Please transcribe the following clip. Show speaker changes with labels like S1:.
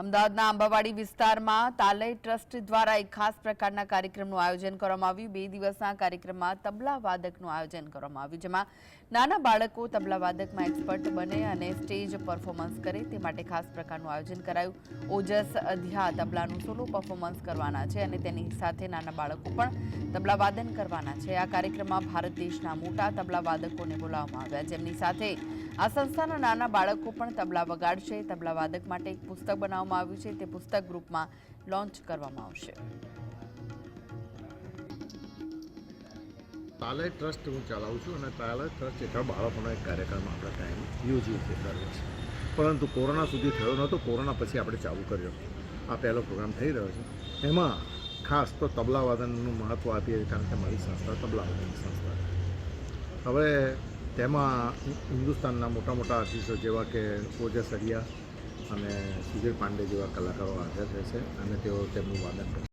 S1: અમદાવાદના આંબાવાડી વિસ્તારમાં તાલય ટ્રસ્ટ દ્વારા એક ખાસ પ્રકારના કાર્યક્રમનું આયોજન કરવામાં આવ્યું. બે દિવસના કાર્યક્રમમાં તબલા વાદકનું આયોજન કરવામાં આવ્યું, જેમાં નાના બાળકો તબલા વાદકમાં એક્સપર્ટ બને અને સ્ટેજ પરફોર્મન્સ કરે તે માટે ખાસ પ્રકારનું આયોજન કરાયું. ઓજસ અધ્યા તબલાનું સોલો પરફોર્મન્સ કરવાના છે અને તેની સાથે નાના બાળકો પણ તબલા વાદન કરવાના છે. આ કાર્યક્રમમાં ભારત દેશના મોટા તબલા વાદકોને બોલાવવામાં આવ્યા. જેમની સાથે આ સંસ્થાના નાના બાળકો પણ તબલા વગાડશે. તબલા વાદક માટે એક પુસ્તક બનાવવામાં આવ્યું છે. તે પુસ્તક ગ્રુપમાં લોન્ચ કરવામાં આવશે.
S2: તાલય ટ્રસ્ટ હું ચલાવું છું અને તાલે ટ્રસ્ટ હેઠળ બાળકોનો એક કાર્યક્રમ આપણે કાયમ યોજીએ છીએ દર વર્ષે. પરંતુ કોરોના સુધી થયો નહોતો. કોરોના પછી આપણે ચાલુ કર્યો. આ પહેલો પ્રોગ્રામ થઈ રહ્યો છે. એમાં ખાસ તો તબલા વાદનનું મહત્ત્વ આપીએ કારણ કે મારી સંસ્થા તબલા વાદનની સંસ્થા હવે તેમાં હિન્દુસ્તાનના મોટા મોટા આર્ટિસ્ટો જેવા કે ઓજસ સરિયા અને સુધીર પાંડે જેવા કલાકારો હાજર રહેશે અને તેઓ તેમનું વાદન કરશે.